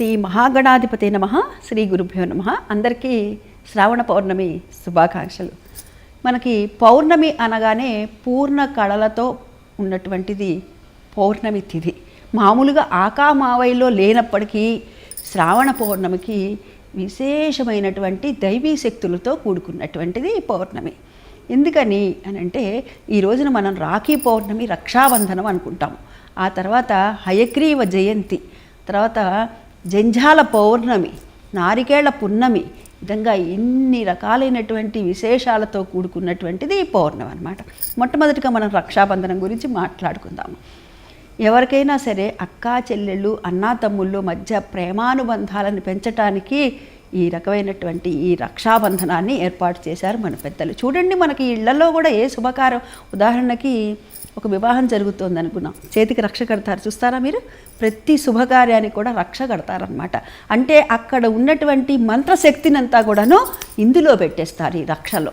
శ్రీ మహాగణాధిపతి నమ శ్రీ గురుభ్యో నమ. అందరికీ శ్రావణ పౌర్ణమి శుభాకాంక్షలు. మనకి పౌర్ణమి అనగానే పూర్ణ కళలతో ఉన్నటువంటిది పౌర్ణమి తిథి. మామూలుగా ఆకామావైలో లేనప్పటికీ శ్రావణ పౌర్ణమికి విశేషమైనటువంటి దైవీ శక్తులతో కూడుకున్నటువంటిది పౌర్ణమి. ఎందుకని అని అంటే ఈ రోజున మనం రాఖీ పౌర్ణమి రక్షాబంధనం అనుకుంటాం ఆ తర్వాత హయగ్రీవ జయంతి తర్వాత జంజాల పౌర్ణమి నారికేళ్ళ పున్నమి విధంగా ఇన్ని రకాలైనటువంటి విశేషాలతో కూడుకున్నటువంటిది ఈ పౌర్ణమి అనమాట మొట్టమొదటిగా మనం రక్షాబంధనం గురించి మాట్లాడుకుందాము. ఎవరికైనా సరే అక్కా చెల్లెళ్ళు అన్నా తమ్ముళ్ళు మధ్య ప్రేమానుబంధాలను పెంచటానికి ఈ రకమైనటువంటి ఈ రక్షాబంధనాన్ని ఏర్పాటు చేశారు మన పెద్దలు. చూడండి మనకి ఇళ్ళలో కూడా ఏ శుభకారం ఉదాహరణకి ఒక వివాహం జరుగుతోంది అనుకున్నాం చేతికి రక్ష కడతారు. చూస్తారా మీరు? ప్రతి శుభకార్యానికి కూడా రక్ష కడతారనమాట అంటే అక్కడ ఉన్నటువంటి మంత్రశక్తినంతా కూడాను ఇందులో పెట్టేస్తారు ఈ రక్షలో.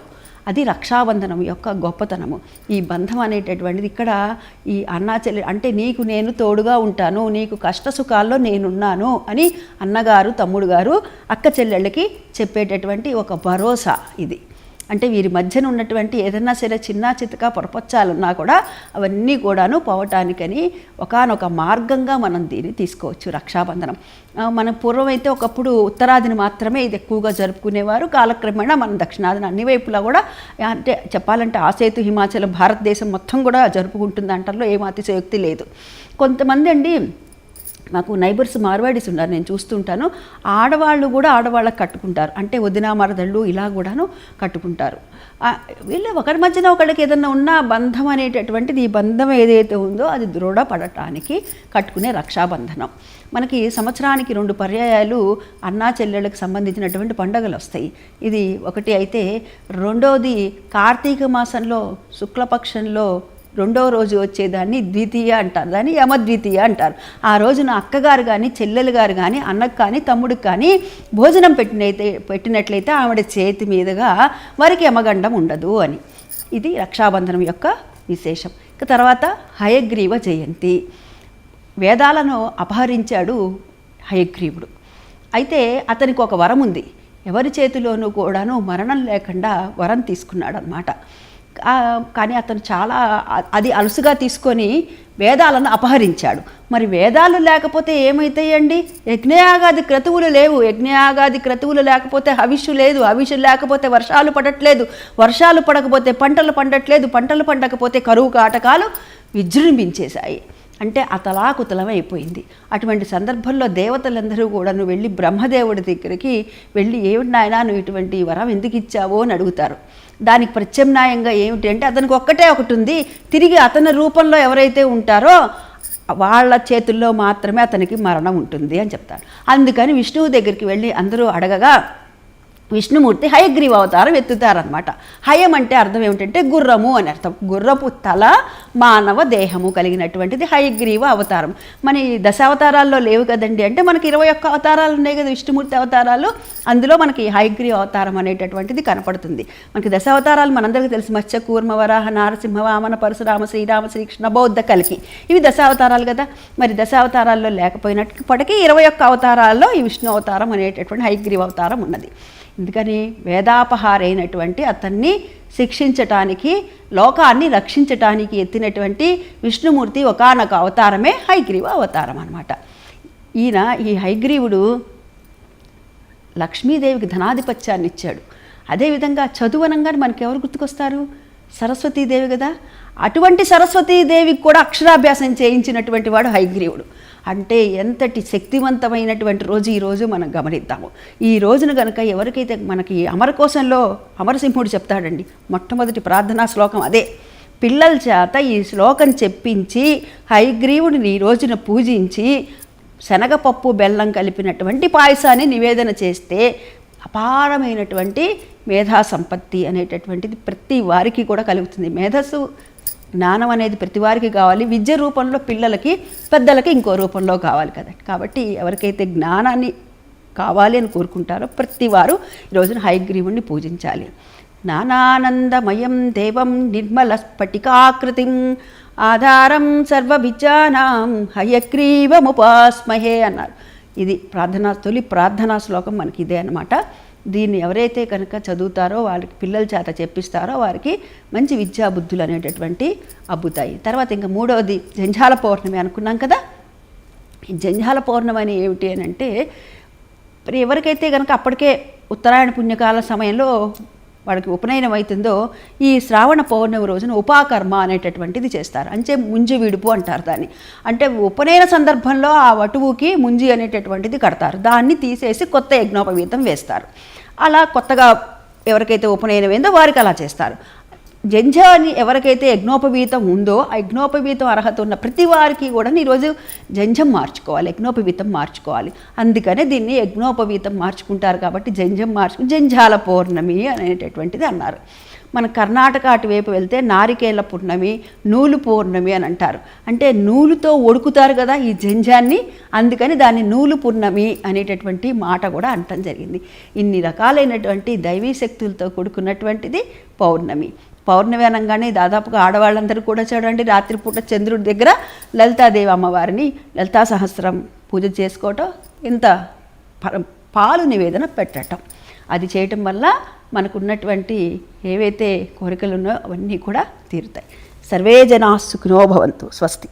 అది రక్షాబంధనం యొక్క గొప్పతనము. ఈ బంధం అనేటటువంటిది ఇక్కడ ఈ అన్నా చెల్లి అంటే నీకు నేను తోడుగా ఉంటాను నీకు కష్ట సుఖాల్లో నేనున్నాను అని అన్నగారు తమ్ముడు గారు అక్క చెల్లెళ్ళకి చెప్పేటటువంటి ఒక భరోసా ఇది. అంటే వీరి మధ్యన ఉన్నటువంటి ఏదన్నా సరే చిన్న చితక పొరపచ్చాలన్నా కూడా అవన్నీ కూడాను పోవటానికని ఒకానొక మార్గంగా మనం దీన్ని తీసుకోవచ్చు రక్షాబంధనం. మనం పూర్వం అయితే ఒకప్పుడు ఉత్తరాదిని మాత్రమే ఇది ఎక్కువగా జరుపుకునేవారు. కాలక్రమేణా మనం దక్షిణాదిని అన్ని వైపులా కూడా అంటే చెప్పాలంటే ఆసేతు హిమాచల్ భారతదేశం మొత్తం కూడా జరుపుకుంటుంది అంటల్లో ఏం అతిశయోక్తి లేదు. కొంతమంది అండి నాకు నైబర్స్ మార్వాడీస్ ఉన్నారు నేను చూస్తుంటాను. ఆడవాళ్ళు కూడా ఆడవాళ్ళకి కట్టుకుంటారు. అంటే వదిన మరదళ్ళు ఇలా కూడాను కట్టుకుంటారు. వీళ్ళు ఒకరి మధ్యన ఒకళ్ళకి ఏదన్నా ఉన్న బంధం అనేటటువంటిది ఈ బంధం ఏదైతే ఉందో అది దృఢపడటానికి కట్టుకునే రక్షాబంధనం. మనకి సంవత్సరానికి రెండు పర్యాయాలు అన్నా చెల్లెళ్ళకి సంబంధించినటువంటి పండుగలు వస్తాయి. ఇది ఒకటి అయితే రెండోది కార్తీక మాసంలో శుక్లపక్షంలో రెండవ రోజు వచ్చేదాన్ని ద్వితీయ అంటారు. దాన్ని యమద్వితీయ అంటారు. ఆ రోజున అక్కగారు కానీ చెల్లెలు గారు కానీ అన్నకు కానీ తమ్ముడికి కానీ భోజనం పెట్టినైతే పెట్టినట్లయితే ఆవిడ చేతి మీదుగా వారికి యమగండం ఉండదు అని. ఇది రక్షాబంధనం యొక్క విశేషం. ఇక తర్వాత హయగ్రీవ జయంతి. వేదాలను అపహరించాడు హయగ్రీవుడు. అయితే అతనికి ఒక వరం ఉంది. ఎవరి చేతిలోనూ కూడాను మరణం లేకుండా వరం తీసుకున్నాడు అనమాట కానీ అతను చాలా అది అలుసుగా తీసుకొని వేదాలను అపహరించాడు. మరి వేదాలు లేకపోతే ఏమవుతాయండి యజ్ఞయాగాది క్రతువులు లేవు. యజ్ఞయాగాది క్రతువులు లేకపోతే హవిష్యు లేదు. హవిష్యు లేకపోతే వర్షాలు పడట్లేదు. వర్షాలు పడకపోతే పంటలు పండట్లేదు. పంటలు పండకపోతే కరువు కాటకాలు విజృంభించేశాయి. అంటే అతలాకుతలం అయిపోయింది. అటువంటి సందర్భంలో దేవతలందరూ కూడాను వెళ్ళి బ్రహ్మదేవుడి దగ్గరికి వెళ్ళి ఏమిటి నాయనా నువ్వు ఇటువంటి వరం ఎందుకు ఇచ్చావో? అని అడుగుతారు. దానికి ప్రత్యామ్నాయంగా ఏమిటి అంటే అతనికి ఒక్కటే ఒకటి ఉంది. తిరిగి అతని రూపంలో ఎవరైతే ఉంటారో వాళ్ళ చేతుల్లో మాత్రమే అతనికి మరణం ఉంటుంది అని చెప్తారు. అందుకని విష్ణువు దగ్గరికి వెళ్ళి అందరూ అడగగా విష్ణుమూర్తి హయగ్రీవ అవతారం ఎత్తుతారనమాట హయం అంటే అర్థం ఏమిటంటే గుర్రము అని అర్థం. గుర్రపు తల మానవ దేహము కలిగినటువంటిది హయగ్రీవ అవతారం. మన ఈ దశావతారాల్లో లేవు కదండి. అంటే మనకి ఇరవై ఒక్క అవతారాలు ఉన్నాయి కదా విష్ణుమూర్తి అవతారాలు. అందులో మనకి హయగ్రీవ అవతారం అనేటటువంటిది కనపడుతుంది. మనకి దశావతారాలు మనందరికీ తెలుసు. మత్స్య కూర్మ వరాహ నారసింహ వామన పరశురామ శ్రీరామ శ్రీకృష్ణ బౌద్ధ కలికి. ఇవి దశావతారాలు కదా. మరి దశావతారాల్లో లేకపోయినప్పటికీ ఇరవై ఒక్క అవతారాల్లో ఈ విష్ణు అవతారం అనేటటువంటి హయగ్రీవ అవతారం ఉన్నది. ఎందుకని వేదాపహారైనటువంటి అతన్ని శిక్షించటానికి లోకాన్ని రక్షించటానికి ఎత్తినటువంటి విష్ణుమూర్తి ఒకనొక అవతారమే హైగ్రీవ అవతారం అనమాట ఈయన ఈ హైగ్రీవుడు లక్ష్మీదేవికి ధనాధిపత్యాన్ని ఇచ్చాడు. అదేవిధంగా చదువు అనగానే మనకి ఎవరు గుర్తుకొస్తారు? సరస్వతీదేవి కదా. అటువంటి సరస్వతీదేవికి కూడా అక్షరాభ్యాసం చేయించినటువంటి వాడు హైగ్రీవుడు. అంటే ఎంతటి శక్తివంతమైనటువంటి రోజు ఈరోజు మనం గమనిద్దాము. ఈ రోజున కనుక ఎవరికైతే మనకి అమరకోశంలో అమరసింహుడు చెప్తాడండి మొట్టమొదటి ప్రార్థనా శ్లోకం అదే. పిల్లల చేత ఈ శ్లోకం చెప్పించి హైగ్రీవుడిని ఈ రోజున పూజించి శనగపప్పు బెల్లం కలిపినటువంటి పాయసాన్ని నివేదన చేస్తే అపారమైనటువంటి మేధా సంపత్తి అనేటటువంటిది ప్రతి వారికి కూడా కలుగుతుంది. మేధస్సు జ్ఞానం అనేది ప్రతి వారికి కావాలి. విద్య రూపంలో పిల్లలకి పెద్దలకి ఇంకో రూపంలో కావాలి కదా. కాబట్టి ఎవరికైతే జ్ఞానాన్ని కావాలి అని కోరుకుంటారో ప్రతి వారు ఈ రోజున హైగ్రీవుణ్ణి పూజించాలి. నానానందమయం దేవం నిర్మల స్ఫటికాకృతిం ఆధారం సర్వ విద్యానాం హయగ్రీవముపాస్మహే అన్నారు. ఇది ప్రార్థనా తొలి ప్రార్థనా శ్లోకం మనకి ఇదే అనమాట దీన్ని ఎవరైతే కనుక చదువుతారో వాళ్ళకి పిల్లల చేత చెప్పిస్తారో వారికి మంచి విద్యా బుద్ధులు అనేటటువంటి అబ్బుతాయి. తర్వాత ఇంకా మూడవది జంజాల పౌర్ణమి అనుకున్నాం కదా? ఈ పౌర్ణమి అని ఏమిటి అని అంటే మరి ఎవరికైతే కనుక అప్పటికే ఉత్తరాయణ పుణ్యకాల సమయంలో వాడికి ఉపనయనం అవుతుందో ఈ శ్రావణ పౌర్ణమి రోజున ఉపాకర్మ అనేటటువంటిది చేస్తారు. అంటే ముంజి విడుపు అంటారు దాన్ని. అంటే ఉపనయన సందర్భంలో ఆ వటువుకి ముంజి అనేటటువంటిది కడతారు. దాన్ని తీసేసి కొత్త యజ్ఞోపవీతం వేస్తారు. అలా కొత్తగా ఎవరికైతే ఉపనయనం అయిందో వారికి అలా చేస్తారు. జంజా అని ఎవరికైతే యజ్ఞోపవీతం ఉందో ఆ యజ్ఞోపవీతం అర్హత ఉన్న ప్రతి వారికి కూడా ఈరోజు జంజం మార్చుకోవాలి యజ్ఞోపవీతం మార్చుకోవాలి. అందుకనే దీన్ని యజ్ఞోపవీతం మార్చుకుంటారు కాబట్టి జంజం మార్చుకు జంజాల పౌర్ణమి అనేటటువంటిది అన్నారు. మన కర్ణాటక అటువైపు వెళ్తే నారికేళ్ళ పూర్ణమి నూలు పౌర్ణమి అని అంటారు. అంటే నూలుతో ఒడుకుతారు కదా ఈ జంజాన్ని అందుకని దాన్ని నూలు పూర్ణమి అనేటటువంటి మాట కూడా అంటం జరిగింది. ఇన్ని రకాలైనటువంటి దైవీ శక్తులతో కూడుకున్నటువంటిది పౌర్ణమి. పౌర్ణమి అనగానే దాదాపుగా ఆడవాళ్ళందరూ కూడా చూడండి రాత్రిపూట చంద్రుడి దగ్గర లలితాదేవి అమ్మవారిని లలితా సహస్రం పూజ చేసుకోవటం ఇంత ప- పాలు నివేదన పెట్టటం. అది చేయటం వల్ల మనకున్నటువంటి ఏవైతే కోరికలు ఉన్నాయో అవన్నీ కూడా తీరుతాయి. సర్వే జనా సుఖినో భవంతు. స్వస్తి.